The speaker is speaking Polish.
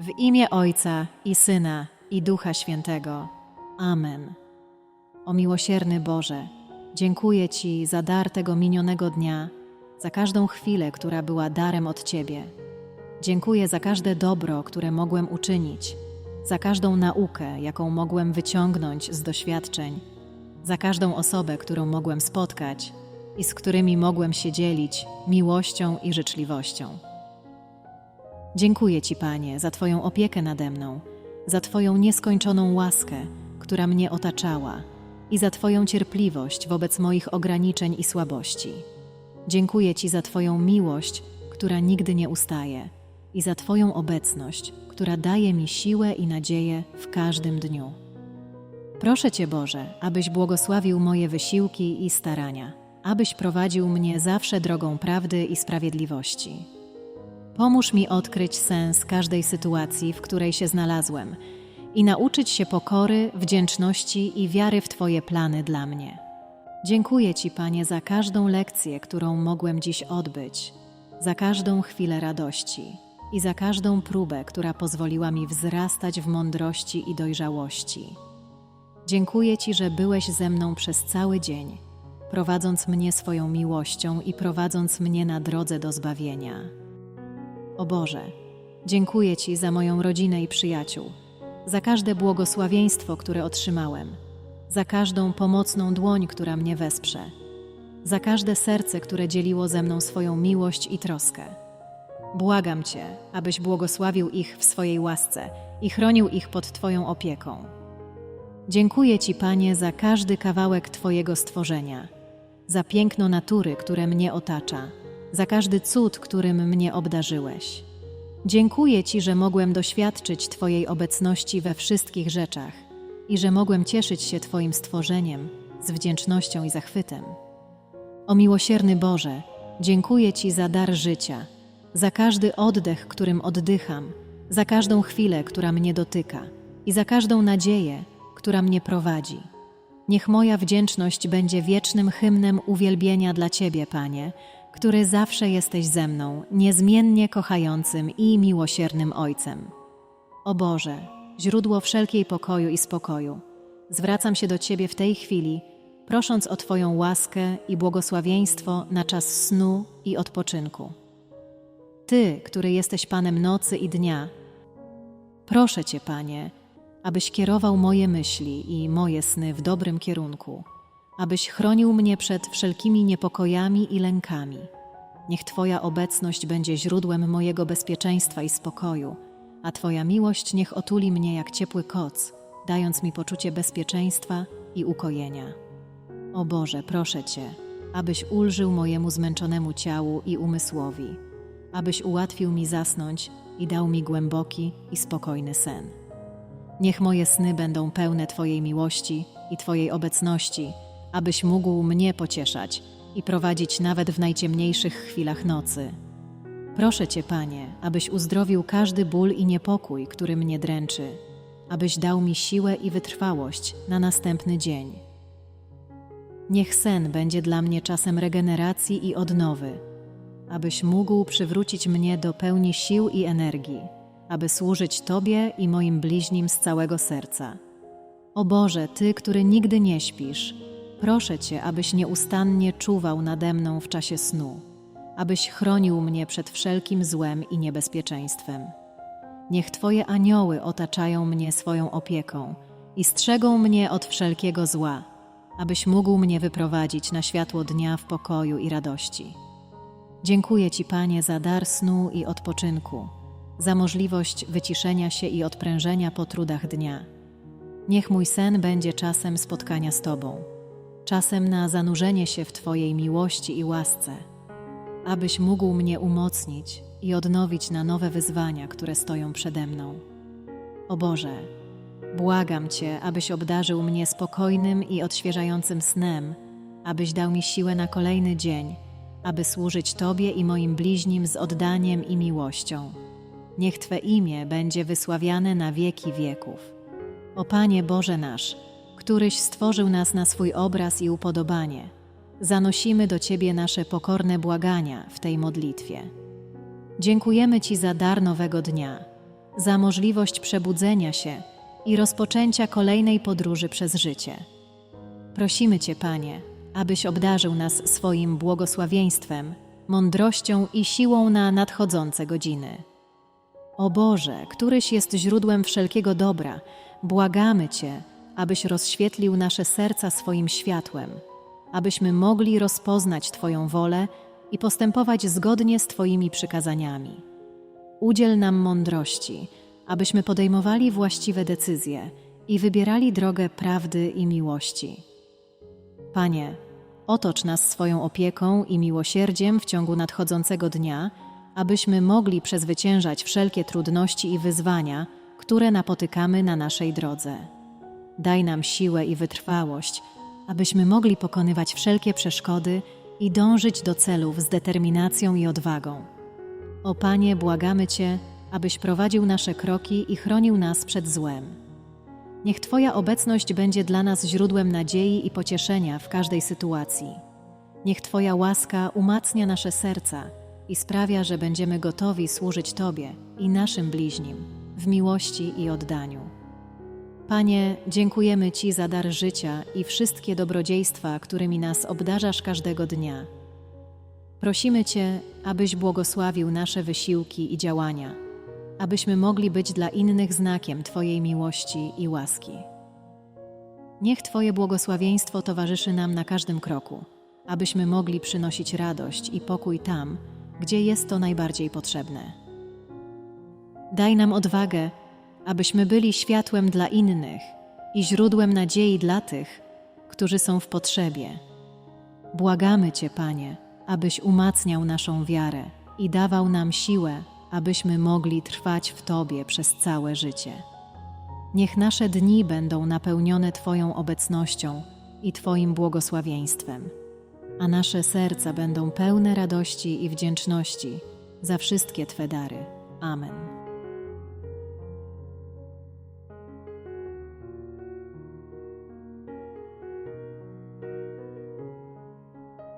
W imię Ojca i Syna i Ducha Świętego. Amen. O miłosierny Boże, dziękuję Ci za dar tego minionego dnia, za każdą chwilę, która była darem od Ciebie. Dziękuję za każde dobro, które mogłem uczynić, za każdą naukę, jaką mogłem wyciągnąć z doświadczeń, za każdą osobę, którą mogłem spotkać i z którymi mogłem się dzielić miłością i życzliwością. Dziękuję Ci, Panie, za Twoją opiekę nade mną, za Twoją nieskończoną łaskę, która mnie otaczała, i za Twoją cierpliwość wobec moich ograniczeń i słabości. Dziękuję Ci za Twoją miłość, która nigdy nie ustaje, i za Twoją obecność, która daje mi siłę i nadzieję w każdym dniu. Proszę Cię, Boże, abyś błogosławił moje wysiłki i starania, abyś prowadził mnie zawsze drogą prawdy i sprawiedliwości. Pomóż mi odkryć sens każdej sytuacji, w której się znalazłem i nauczyć się pokory, wdzięczności i wiary w Twoje plany dla mnie. Dziękuję Ci, Panie, za każdą lekcję, którą mogłem dziś odbyć, za każdą chwilę radości i za każdą próbę, która pozwoliła mi wzrastać w mądrości i dojrzałości. Dziękuję Ci, że byłeś ze mną przez cały dzień, prowadząc mnie swoją miłością i prowadząc mnie na drodze do zbawienia. O Boże, dziękuję Ci za moją rodzinę i przyjaciół, za każde błogosławieństwo, które otrzymałem, za każdą pomocną dłoń, która mnie wesprze, za każde serce, które dzieliło ze mną swoją miłość i troskę. Błagam Cię, abyś błogosławił ich w swojej łasce i chronił ich pod Twoją opieką. Dziękuję Ci, Panie, za każdy kawałek Twojego stworzenia, za piękno natury, które mnie otacza, za każdy cud, którym mnie obdarzyłeś. Dziękuję Ci, że mogłem doświadczyć Twojej obecności we wszystkich rzeczach i że mogłem cieszyć się Twoim stworzeniem z wdzięcznością i zachwytem. O miłosierny Boże, dziękuję Ci za dar życia, za każdy oddech, którym oddycham, za każdą chwilę, która mnie dotyka i za każdą nadzieję, która mnie prowadzi. Niech moja wdzięczność będzie wiecznym hymnem uwielbienia dla Ciebie, Panie, który zawsze jesteś ze mną, niezmiennie kochającym i miłosiernym Ojcem. O Boże, źródło wszelkiej pokoju i spokoju, zwracam się do Ciebie w tej chwili, prosząc o Twoją łaskę i błogosławieństwo na czas snu i odpoczynku. Ty, który jesteś Panem nocy i dnia, proszę Cię, Panie, abyś kierował moje myśli i moje sny w dobrym kierunku, abyś chronił mnie przed wszelkimi niepokojami i lękami. Niech Twoja obecność będzie źródłem mojego bezpieczeństwa i spokoju, a Twoja miłość niech otuli mnie jak ciepły koc, dając mi poczucie bezpieczeństwa i ukojenia. O Boże, proszę Cię, abyś ulżył mojemu zmęczonemu ciału i umysłowi, abyś ułatwił mi zasnąć i dał mi głęboki i spokojny sen. Niech moje sny będą pełne Twojej miłości i Twojej obecności, abyś mógł mnie pocieszać i prowadzić nawet w najciemniejszych chwilach nocy. Proszę Cię, Panie, abyś uzdrowił każdy ból i niepokój, który mnie dręczy, abyś dał mi siłę i wytrwałość na następny dzień. Niech sen będzie dla mnie czasem regeneracji i odnowy, abyś mógł przywrócić mnie do pełni sił i energii aby służyć Tobie i moim bliźnim z całego serca. O Boże, Ty, który nigdy nie śpisz, proszę Cię, abyś nieustannie czuwał nade mną w czasie snu, abyś chronił mnie przed wszelkim złem i niebezpieczeństwem. Niech Twoje anioły otaczają mnie swoją opieką i strzegą mnie od wszelkiego zła, abyś mógł mnie wyprowadzić na światło dnia w pokoju i radości. Dziękuję Ci, Panie, za dar snu i odpoczynku za możliwość wyciszenia się i odprężenia po trudach dnia. Niech mój sen będzie czasem spotkania z Tobą, czasem na zanurzenie się w Twojej miłości i łasce, abyś mógł mnie umocnić i odnowić na nowe wyzwania, które stoją przede mną. O Boże, błagam Cię, abyś obdarzył mnie spokojnym i odświeżającym snem, abyś dał mi siłę na kolejny dzień, aby służyć Tobie i moim bliźnim z oddaniem i miłością. Niech Twe imię będzie wysławiane na wieki wieków. O Panie Boże nasz, któryś stworzył nas na swój obraz i upodobanie, zanosimy do Ciebie nasze pokorne błagania w tej modlitwie. Dziękujemy Ci za dar nowego dnia, za możliwość przebudzenia się i rozpoczęcia kolejnej podróży przez życie. Prosimy Cię, Panie, abyś obdarzył nas swoim błogosławieństwem, mądrością i siłą na nadchodzące godziny. O Boże, któryś jest źródłem wszelkiego dobra, błagamy Cię, abyś rozświetlił nasze serca swoim światłem, abyśmy mogli rozpoznać Twoją wolę i postępować zgodnie z Twoimi przykazaniami. Udziel nam mądrości, abyśmy podejmowali właściwe decyzje i wybierali drogę prawdy i miłości. Panie, otocz nas swoją opieką i miłosierdziem w ciągu nadchodzącego dnia, abyśmy mogli przezwyciężać wszelkie trudności i wyzwania, które napotykamy na naszej drodze. Daj nam siłę i wytrwałość, abyśmy mogli pokonywać wszelkie przeszkody i dążyć do celów z determinacją i odwagą. O Panie, błagamy Cię, abyś prowadził nasze kroki i chronił nas przed złem. Niech Twoja obecność będzie dla nas źródłem nadziei i pocieszenia w każdej sytuacji. Niech Twoja łaska umacnia nasze serca i sprawia, że będziemy gotowi służyć Tobie i naszym bliźnim w miłości i oddaniu. Panie, dziękujemy Ci za dar życia i wszystkie dobrodziejstwa, którymi nas obdarzasz każdego dnia. Prosimy Cię, abyś błogosławił nasze wysiłki i działania, abyśmy mogli być dla innych znakiem Twojej miłości i łaski. Niech Twoje błogosławieństwo towarzyszy nam na każdym kroku, abyśmy mogli przynosić radość i pokój tam, gdzie jest to najbardziej potrzebne. Daj nam odwagę, abyśmy byli światłem dla innych i źródłem nadziei dla tych, którzy są w potrzebie. Błagamy Cię, Panie, abyś umacniał naszą wiarę i dawał nam siłę, abyśmy mogli trwać w Tobie przez całe życie. Niech nasze dni będą napełnione Twoją obecnością i Twoim błogosławieństwem, a nasze serca będą pełne radości i wdzięczności za wszystkie Twe dary. Amen.